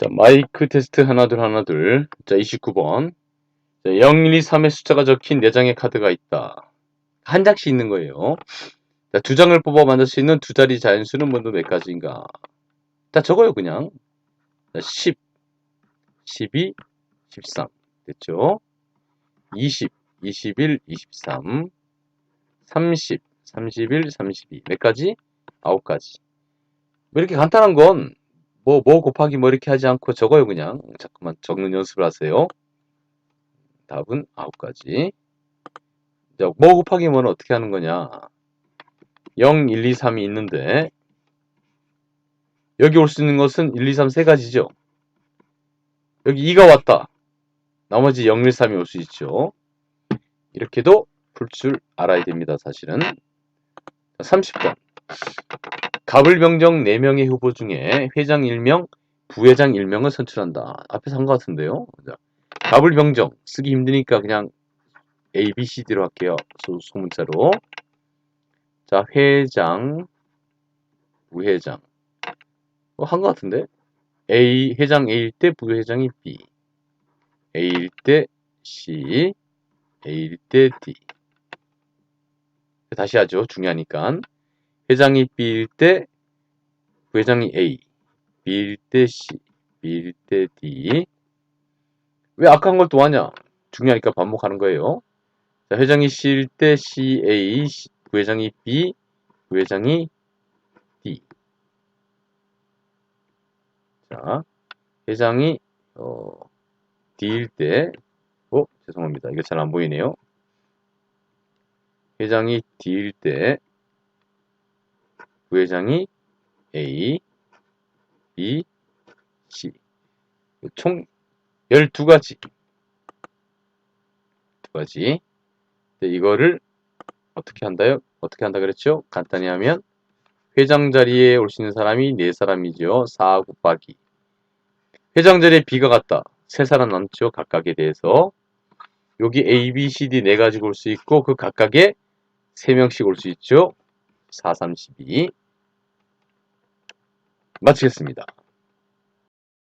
자, 마이크 테스트 하나 둘 하나 둘. 자, 29번. 자, 0, 1, 2, 3의 숫자가 적힌 4장의 카드가 있다. 한 장씩 있는 거예요. 자, 두 장을 뽑아 만들 수 있는 두 자리 자연수는 모두 몇 가지인가? 자, 적어요, 그냥. 자, 10, 12, 13. 됐죠? 20, 21, 23, 30, 31, 32. 몇 가지? 아홉 가지. 뭐 이렇게 간단한 건, 뭐, 뭐 곱하기 뭐 이렇게 하지 않고 적어요, 그냥. 자꾸만 적는 연습을 하세요. 답은 아홉 가지. 자, 뭐 곱하기 뭐는 어떻게 하는 거냐. 0, 1, 2, 3이 있는데, 여기 올 수 있는 것은 1, 2, 3 세 가지죠. 여기 2가 왔다. 나머지 0, 1, 3이 올 수 있죠. 이렇게도 풀 줄 알아야 됩니다, 사실은. 30번. 갑을병정 4명의 후보 중에 회장 1명, 부회장 1명을 선출한다. 앞에서 한 것 같은데요. 자, 갑을병정 쓰기 힘드니까 그냥 A, B, C, D로 할게요. 소, 소문자로. 자, 회장, 부회장. 어, 한것 같은데? A, 회장 A일 때 부회장이 B. A일 때 C, A일 때 D. 다시 하죠. 중요하니까. 회장이 B일 때 부회장이 A, B일 때 C, B일 때 D. 왜 아까 한걸 또 하냐? 중요하니까 반복하는 거예요. 자, 회장이 C일 때 C, A, 부회장이 B, 부회장이 D. 자, 회장이 어, D일 때, 어, 죄송합니다. 이거 잘 안 보이네요. 회장이 D일 때, 부회장이 A, B, C. 총 12가지. 두 가지. 네, 이거를 어떻게 한다요? 어떻게 한다 그랬죠? 간단히 하면 회장 자리에 올 수 있는 사람이 4사람이죠. 4 곱하기. 회장 자리에 B가 갔다. 3사람 남죠. 각각에 대해서. 여기 A, B, C, D 네 가지고 올 수 있고 그 각각에 3명씩 올 수 있죠. 4, 32. 마치겠습니다.